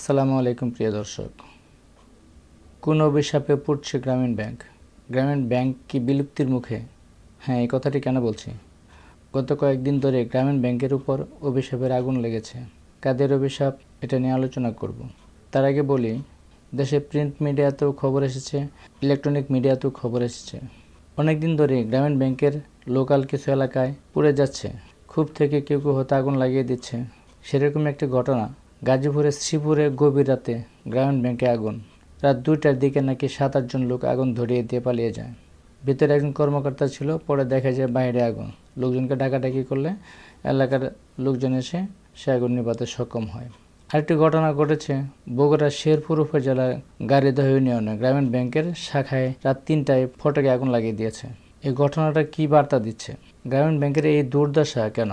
আসসালামু আলাইকুম, প্রিয় দর্শক। কোন অভিশাপে পড়ছে গ্রামীণ ব্যাংক। গ্রামীণ ব্যাংক কি বিলুপ্তির মুখে? হ্যাঁ এই কথাটি কেন বলছি? গত কয়েকদিন ধরে গ্রামীণ ব্যাংকের উপর অভিশাপের আগুন লেগেছে। কাদের অভিশাপ, এটা নিয়ে আলোচনা করব। তার আগে বলি, দেশে প্রিন্ট মিডিয়াতেও খবর এসেছে, ইলেকট্রনিক মিডিয়াতেও খবর এসেছে। অনেক দিন ধরে গ্রামীণ ব্যাংকের লোকাল কিছু এলাকায় পুড়ে যাচ্ছে। খুব থেকে কেউ কেউ হয়তো আগুন লাগিয়ে দিচ্ছে। সেরকম একটি ঘটনা গাজীপুরের শ্রীপুরে গভীর রাতে গ্রামীণ ব্যাংকে আগুন। রাত দুইটার দিকে নাকি সাত আটজন লোক আগুন ধরিয়ে দিয়ে পালিয়ে যায়। ভিতরে একজন কর্মকর্তা ছিল, পরে দেখা যায় বাইরে আগুন। লোকজনকে ডাকাডাকি করলে এলাকার লোকজন এসে সে আগুন নিভাতে সক্ষম হয়। আরেকটি ঘটনা ঘটেছে বগুড়ার শেরপুর উপজেলার গাড়িদহ ইউনিয়নে। গ্রামীণ ব্যাংকের শাখায় রাত তিনটায় ফটকে আগুন লাগিয়ে দিয়েছে। এই ঘটনাটা কি বার্তা দিচ্ছে? গ্রামীণ ব্যাংকের এই দুর্দশা কেন?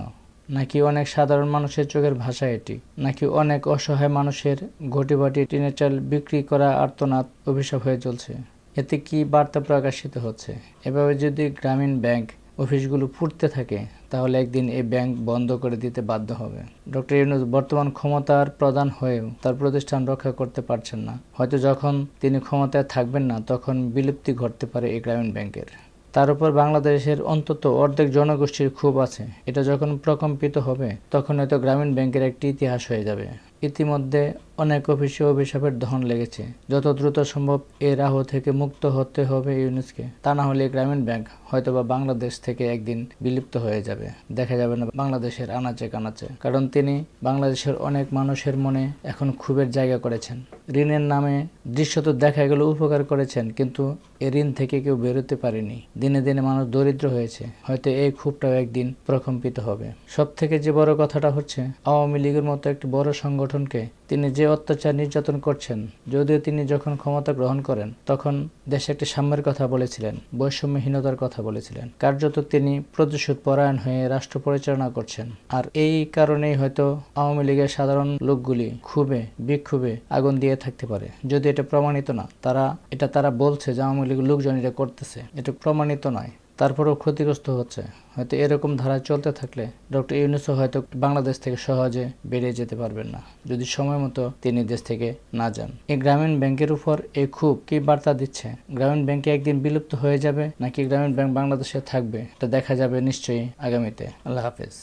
নাকি অনেক সাধারণ মানুষের চোখের ভাষা এটি? নাকি অনেক অসহায় মানুষের ঘটিবাটি টিনের চাল বিক্রি করা আর্তনাদ অভিশাপ হয়ে চলছে এতে কি বার্তা প্রকাশিত হচ্ছে? এভাবে যদি গ্রামীণ ব্যাংক অফিসগুলো ফুটতে থাকে, তাহলে একদিন এই ব্যাংক বন্ধ করে দিতে বাধ্য হবে। ডক্টর ইউনুস বর্তমান ক্ষমতার প্রধান হয়েও তার প্রতিষ্ঠান রক্ষা করতে পারছেন না। হয়তো যখন তিনি ক্ষমতায় থাকবেন না, তখন বিলুপ্তি ঘটতে পারে এই গ্রামীণ ব্যাংকের। তার উপর বাংলাদেশের অন্তত অর্ধেক জনগোষ্ঠীর ক্ষোভ আছে। এটা যখন প্রকম্পিত হবে, তখন হয়তো গ্রামীণ ব্যাংকের একটি ইতিহাস হয়ে যাবে। ইতিমধ্যে অনেক অফিসে অভিশাপের ধন লেগেছে। যত দ্রুত সম্ভব এ রাহ থেকে মুক্ত হতে হবে ইউনুসকে। তা না হলে গ্রামীণ ব্যাংক হয়তোবা বাংলাদেশ থেকে একদিন বিলুপ্ত হয়ে যাবে। দেখা যাবে না বাংলাদেশের আনাচে কানাচে। কারণ তিনি বাংলাদেশের অনেক মানুষের মনে এখন ক্ষোভের জায়গা করেছেন। ঋণের নামে দৃশ্যত দেখা গেল উপকার করেছেন, কিন্তু এ ঋণ থেকে কেউ বেরোতে পারেনি। দিনে দিনে মানুষ দরিদ্র হয়েছে। হয়তো এই ক্ষোভটাও একদিন প্রকম্পিত হবে। সব থেকে যে বড় কথাটা হচ্ছে, আওয়ামী লীগের মতো একটি বড় সংগঠনকে তিনি যে অত্যাচার নির্যাতন করছেন, যদিও তিনি যখন ক্ষমতা গ্রহণ করেন, তখন দেশে একটি সাম্যের কথা বলেছিলেন, বৈষম্যহীনতার কথা বলেছিলেন। কার্যত তিনি প্রতিশোধ পরায়ণ হয়ে রাষ্ট্র পরিচালনা করছেন। আর এই কারণেই হয়তো আওয়ামী লীগের সাধারণ লোকগুলি ক্ষোভে, বিক্ষোভে আগুন দিয়ে থাকতে পারে। যদি এটা প্রমাণিত না, তারা, এটা তারা বলছে যে আওয়ামী লীগের লোকজন এটা করতেছে। এটা প্রমাণিত নয়। তারপরেও ক্ষতিগ্রস্ত হচ্ছে। হয়তো এরকম ধারা চলতে থাকলে ডক্টর ইউনুসও হয়তো বাংলাদেশ থেকে সহজে বেরিয়ে যেতে পারবেন না, যদি সময় মতো তিনি দেশ থেকে না যান। এই গ্রামীণ ব্যাংকের উপর এই খুব কি বার্তা দিচ্ছে? গ্রামীণ ব্যাংকে একদিন বিলুপ্ত হয়ে যাবে, নাকি গ্রামীণ ব্যাংক বাংলাদেশে থাকবে? এটা দেখা যাবে নিশ্চয়ই আগামীতে। আল্লাহ হাফেজ।